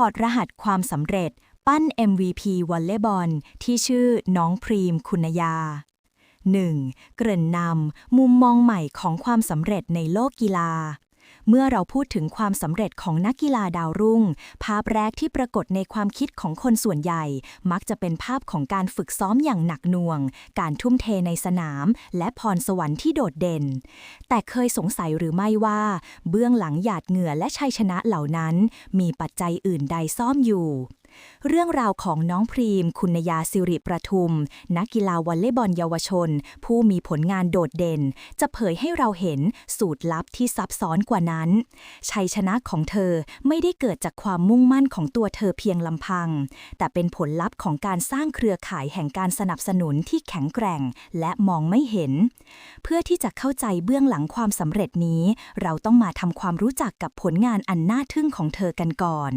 ถอดรหัสความสำเร็จ ปั้น MVP วอลเลย์บอล ที่ชื่อน้องพรีมคุณยา 1. เกริ่นนำมุมมองใหม่ของความสำเร็จในโลกกีฬา เมื่อเราพูดถึงความสำเร็จของนักกีฬาดาวรุ่ง ภาพแรกที่ปรากฏในความคิดของคนส่วนใหญ่ มักจะเป็นภาพของการฝึกซ้อมอย่างหนักหน่วง การทุ่มเทในสนาม และพรสวรรค์ที่โดดเด่น แต่เคยสงสัยหรือไม่ว่า เบื้องหลังหยาดเหงื่อและชัยชนะเหล่านั้น มีปัจจัยอื่นใดซ่อมอยู่ เรื่องราวของน้องพรีม คุณยาสิริประทุม นักกีฬาวอลเลย์บอลเยาวชน ผู้มีผลงานโดดเด่น จะเผยให้เราเห็นสูตรลับที่ซับซ้อนกว่านั้น ชัยชนะของเธอไม่ได้เกิดจากความมุ่งมั่นของตัวเธอเพียงลำพัง แต่เป็นผลลัพธ์ของการสร้างเครือข่ายแห่งการสนับสนุนที่แข็งแกร่ง และมองไม่เห็น เพื่อที่จะเข้าใจเบื้องหลังความสำเร็จนี้ เราต้องมาทำความรู้จักกับผลงานอันน่าทึ่งของเธอกันก่อน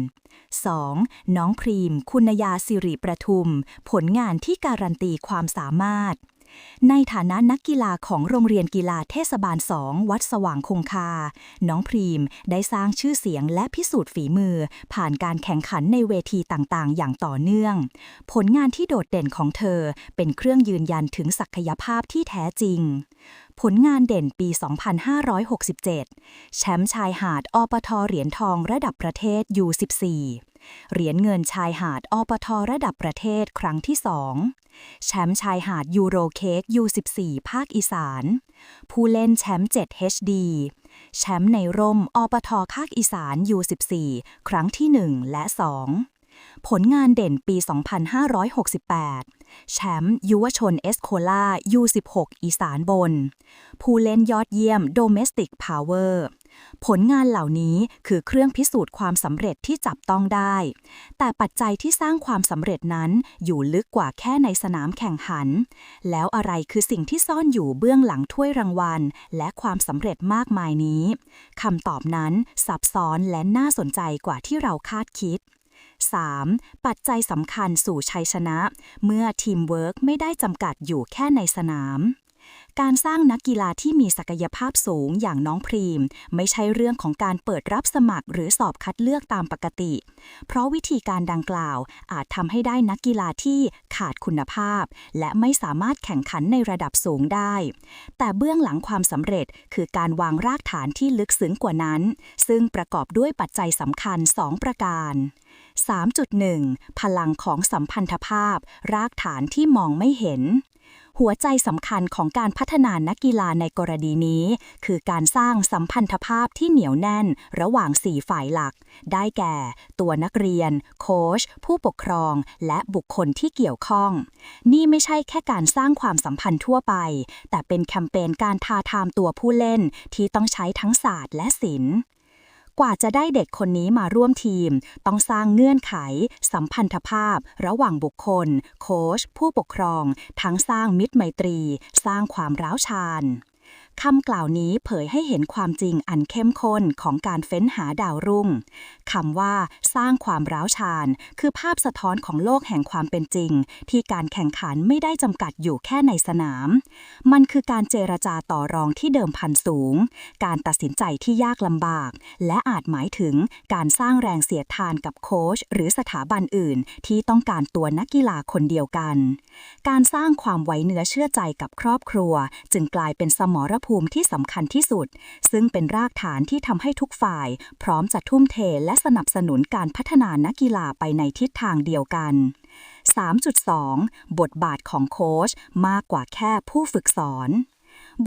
2. น้องพรีม คุณยาสิริประทุม ผลงานที่การันตีความสามารถ ในฐานะนักกีฬาของโรงเรียนกีฬาเทศบาล2วัดสว่างคงคา น้องพรีมได้สร้างชื่อเสียงและพิสูจน์ฝีมือ ผ่านการแข่งขันในเวทีต่างๆ อย่างต่อเนื่อง ผลงานที่โดดเด่นของเธอเป็นเครื่องยืนยันถึงศักยภาพที่แท้จริงผลงานเด่นปี 2567 แชมป์ชายหาดอปทเหรียญทองระดับประเทศ U14 เหรียญเงินชายหาดอปทระดับประเทศครั้งที่2แชมป์ชายหาดยูโรเค้ก U14 ภาคอีสาน ผู้เล่นแชมป์7 HD แชมป์ในร่มอปทภาคอีสาน U14 ครั้งที่ 1 และ 2 ผลงานเด่นปี 2568 แชมป์ยุวชนเอสโคล่า U16 อีสานบน ผู้เล่นยอดเยี่ยม Domestic Power ผลงานเหล่านี้คือเครื่องพิสูจน์ความสำเร็จที่จับต้องได้ แต่ปัจจัยที่สร้างความสำเร็จนั้นอยู่ลึกกว่าแค่ในสนามแข่งขัน แล้วอะไรคือสิ่งที่ซ่อนอยู่เบื้องหลังถ้วยรางวัล และความสำเร็จมากมายนี้คำตอบนั้นซับซ้อนและน่าสนใจกว่าที่เราคาดคิด 3. ปัจจัยสำคัญสู่ชัยชนะ เมื่อทีมเวิร์กไม่ได้จำกัดอยู่แค่ในสนาม การสร้างนักกีฬาที่มีศักยภาพสูงอย่างน้องพรีม ไม่ใช่เรื่องของการเปิดรับสมัครหรือสอบคัดเลือกตามปกติ เพราะวิธีการดังกล่าว อาจทำให้ได้นักกีฬาที่ขาดคุณภาพ และไม่สามารถแข่งขันในระดับสูงได้ แต่เบื้องหลังความสำเร็จคือการวางรากฐานที่ลึกซึ้งกว่านั้น ซึ่งประกอบด้วยปัจจัยสำคัญ 2 ประการ 3.1 พลังของสัมพันธภาพ รากฐานที่มองไม่เห็น หัวใจสำคัญของการพัฒนานักกีฬาในกรณีนี้ คือการสร้างสัมพันธภาพที่เหนียวแน่นระหว่าง4ฝ่ายหลัก ได้แก่ ตัวนักเรียน โค้ชผู้ปกครอง และบุคคลที่เกี่ยวข้อง นี่ไม่ใช่แค่การสร้างความสัมพันธ์ทั่วไป แต่เป็นแคมเปญการทาทามตัวผู้เล่นที่ต้องใช้ทั้งศาสตร์และศิลป์ กว่าจะได้เด็กคนนี้มาร่วมทีม ต้องสร้างเงื่อนไข สัมพันธภาพ ระหว่างบุคคล โค้ชผู้ปกครอง ทั้งสร้างมิตรไมตรี สร้างความร้าวชาน คำกล่าวนี้เผยให้เห็นความจริงอันเข้มข้นของการเฟ้นหาดาวรุ่ง คำว่าสร้างความร้าวชาน คือภาพสะท้อนของโลกแห่งความเป็นจริง ที่การแข่งขันไม่ได้จำกัดอยู่แค่ในสนาม มันคือการเจรจาต่อรองที่เดิมพันสูง การตัดสินใจที่ยากลำบาก และอาจหมายถึงการสร้างแรงเสียดทานกับโค้ชหรือสถาบันอื่น ที่ต้องการตัวนักกีฬาคนเดียวกัน การสร้างความไว้เนื้อเชื่อใจกับครอบครัว จึงกลายเป็นสมรภูภูมิที่สำคัญที่สุด ซึ่งเป็นรากฐานที่ทำให้ทุกฝ่าย พร้อมจะทุ่มเทและสนับสนุนการพัฒนานักกีฬาไปในทิศทางเดียวกัน 3.2 บทบาทของโค้ชมากกว่าแค่ผู้ฝึกสอน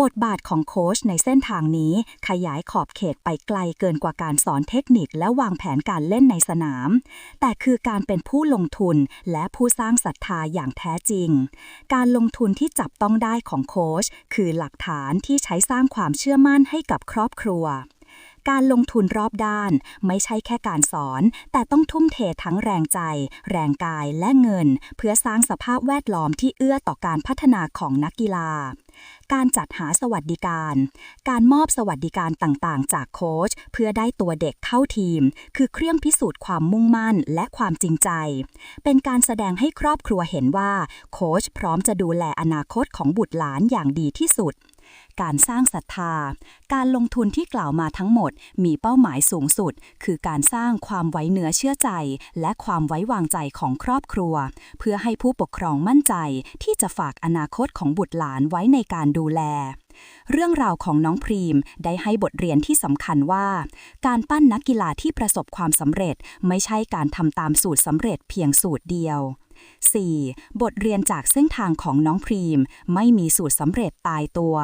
บทบาทของโค้ชในเส้นทางนี้ขยายขอบเขตไปไกลเกินกว่าการสอนเทคนิคและวางแผนการเล่นในสนาม แต่คือการเป็นผู้ลงทุนและผู้สร้างศรัทธาอย่างแท้จริง การลงทุนที่จับต้องได้ของโค้ชคือหลักฐานที่ใช้สร้างความเชื่อมั่นให้กับครอบครัวการลงทุนรอบด้าน ไม่ใช่แค่การสอน แต่ต้องทุ่มเททั้งแรงใจ แรงกายและเงิน เพื่อสร้างสภาพแวดล้อมที่เอื้อต่อการพัฒนาของนักกีฬา การจัดหาสวัสดิการ การมอบสวัสดิการต่างๆ จากโค้ชเพื่อได้ตัวเด็กเข้าทีม คือเครื่องพิสูจน์ความมุ่งมั่นและความจริงใจ เป็นการแสดงให้ครอบครัวเห็นว่า โค้ชพร้อมจะดูแลอนาคตของบุตรหลานอย่างดีที่สุด การสร้างศรัทธา การลงทุนที่กล่าวมาทั้งหมด มีเป้าหมายสูงสุด คือการสร้างความไว้เนื้อเชื่อใจ และความไว้วางใจของครอบครัว เพื่อให้ผู้ปกครองมั่นใจ ที่จะฝากอนาคตของบุตรหลานไว้ในการดูแลเรื่องราวของน้องพรีมได้ให้บทเรียนที่สำคัญว่า การปั้นนักกีฬาที่ประสบความสำเร็จ ไม่ใช่การทำตามสูตรสำเร็จเพียงสูตรเดียว 4. บทเรียนจากเส้นทางของน้องพรีม ไม่มีสูตรสำเร็จตายตัว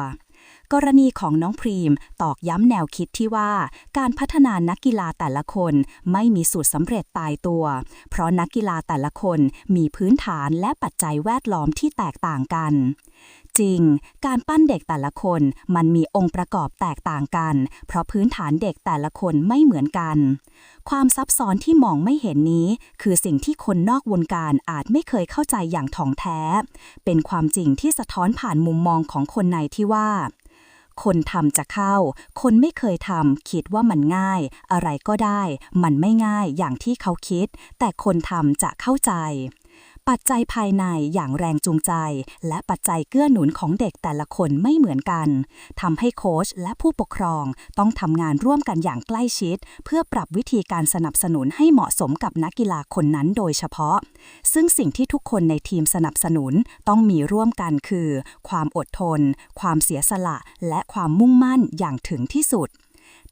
กรณีของน้องพรีมตอกย้ำแนวคิดที่ว่าการพัฒนานักกีฬาแต่ละคนไม่มีสูตรสำเร็จตายตัว เพราะนักกีฬาแต่ละคนมีพื้นฐานและปัจจัยแวดล้อมที่แตกต่างกัน จริง การปั้นเด็กแต่ละคนมันมีองค์ประกอบแตกต่างกัน เพราะพื้นฐานเด็กแต่ละคนไม่เหมือนกัน ความซับซ้อนที่มองไม่เห็นนี้ คือสิ่งที่คนนอกวงการอาจไม่เคยเข้าใจอย่างถ่องแท้ เป็นความจริงที่สะท้อนผ่านมุมมองของคนในที่ว่า คนทำจะเข้า คนไม่เคยทำคิดว่ามันง่าย อะไรก็ได้ มันไม่ง่ายอย่างที่เขาคิด แต่คนทำจะเข้าใจ ปัจจัยภายในอย่างแรงจูงใจ และปัจจัยเกื้อหนุนของเด็กแต่ละคนไม่เหมือนกันทำให้โค้ชและผู้ปกครองต้องทำงานร่วมกันอย่างใกล้ชิด เพื่อปรับวิธีการสนับสนุนให้เหมาะสมกับนักกีฬาคนนั้นโดยเฉพาะ ซึ่งสิ่งที่ทุกคนในทีมสนับสนุนต้องมีร่วมกันคือ ความอดทน ความเสียสละ และความมุ่งมั่นอย่างถึงที่สุด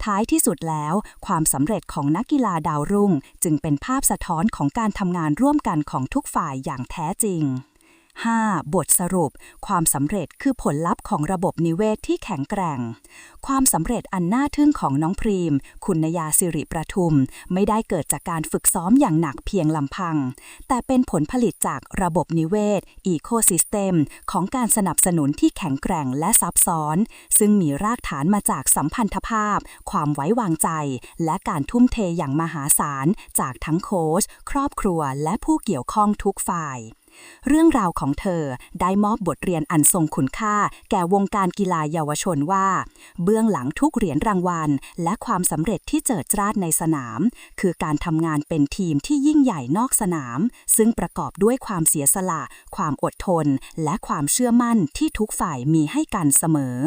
ท้ายที่สุดแล้ว ความสำเร็จของนักกีฬาดาวรุ่ง จึงเป็นภาพสะท้อนของการทำงานร่วมกันของทุกฝ่ายอย่างแท้จริง 5. บทสรุป ความสำเร็จคือผลลัพธ์ของระบบนิเวศที่แข็งแกร่ง ความสำเร็จอันน่าทึ่งของน้องพรีม คุณยาสิริประทุม ไม่ได้เกิดจากการฝึกซ้อมอย่างหนักเพียงลำพัง แต่เป็นผลผลิตจากระบบนิเวศอีโคซิสเต็มของการสนับสนุนที่แข็งแกร่งและซับซ้อน ซึ่งมีรากฐานมาจากสัมพันธภาพ ความไว้วางใจ และการทุ่มเทอย่างมหาศาลจากทั้งโค้ชครอบครัวและผู้เกี่ยวข้องทุกฝ่าย เรื่องราวของเธอได้มอบบทเรียนอันทรงคุณค่า แก่วงการกีฬาเยาวชนว่า เบื้องหลังทุกเหรียญรางวัล และความสำเร็จที่เจิดจ้าดในสนาม คือการทำงานเป็นทีมที่ยิ่งใหญ่นอกสนาม ซึ่งประกอบด้วยความเสียสละ ความอดทน และความเชื่อมั่นที่ทุกฝ่ายมีให้กันเสมอ